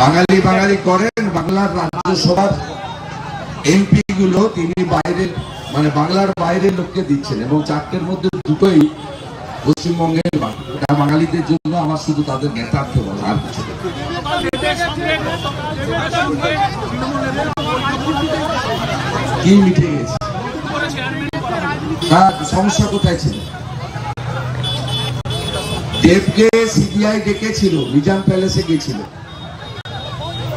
বাঙালি বাঙালি করেন, বাংলার রাজ্যসভার এমপি গুলো তিনি বাইরের মানে বাংলার বাইরের লোককে দিচ্ছেন এবং চারটের মধ্যে দুটোই পশ্চিমবঙ্গের বাঙালিদের জন্য আমার শুধু তাদের জ্ঞাতার্থে বলা আর কিছু কি মিটে গেছে? তার সমস্যা কোথায় ছিল? দেবকে সিবিআই ডেকেছিল, নিজাম প্যালেসে গেছিল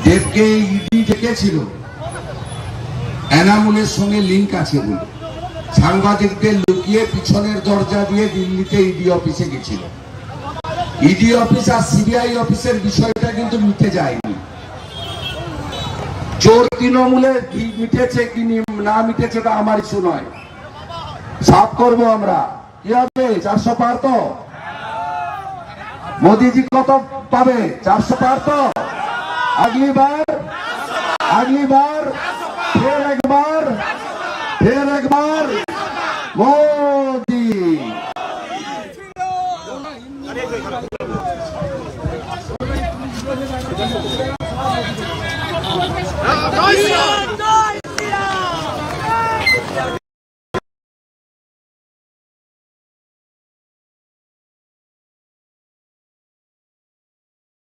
দেবকে ইডি ডেকেছিল। এনামুলের সঙ্গে লিংক আছে বলে। সাংবাদিকদের লুকিয়ে পিছনের দরজা দিয়ে দিল্লিতে ইডি অফিসে গেছিল ইডি অফিস আর সিবিআই অফিসের বিষয়টা কিন্তু মিটে যায়নি। চোর তৃণমূলে মিটেছে, কি না মিটেছে তা আমার ইস্যু নয়। সাফ করব আমরা। কি হবে? চারশো পার তো? মোদিজি কত পাবে? চারশো পার তো? আগলি বার আগলি বার ফের একবার ফের একবার মোদি।